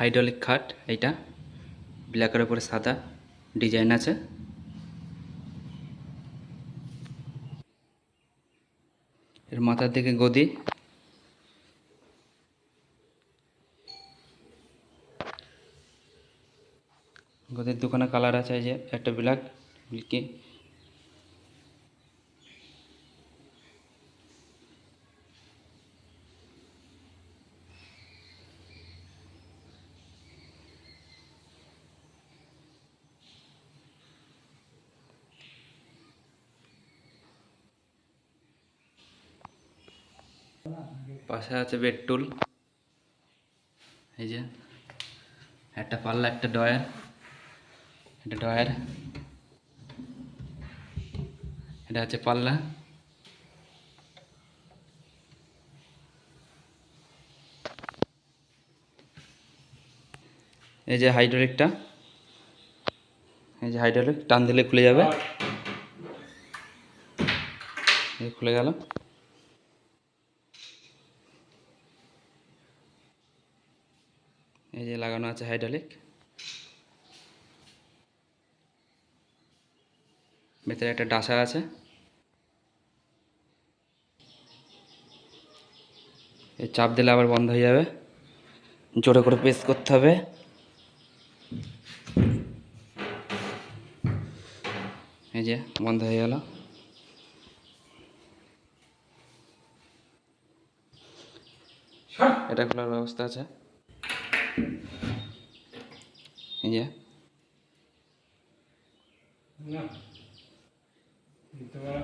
Hydraulic খাট, এইটা। ব্ল্যাকের উপরে সাদা ডিজাইন আছে। এর মাথার দিকে গদি। গদির দোকানে কালার আছে এই যে, একটা ব্ল্যাক মিল্কি পাশে আছে বেড টুল এই যে, একটা পাল্লা, একটা ডয়ার এটা ডয়ার এটা হচ্ছে পাল্লা। এই যে হাইড্রোলিকটা, এই যে হাইড্রোলিক, টান দিলে খুলে যাবে। খুলে গেল। এই যে লাগানো আছে হাইড্রোলিক ভেতরে একটা ডাসা আছে। এই চাপ দিলে আবার বন্ধ হয়ে যাবে। জোরে করে প্রেস করতে হবে। এই যে বন্ধ হয়ে গেল। এটা খোলার ব্যবস্থা আছে। এই যে না দিতে পারা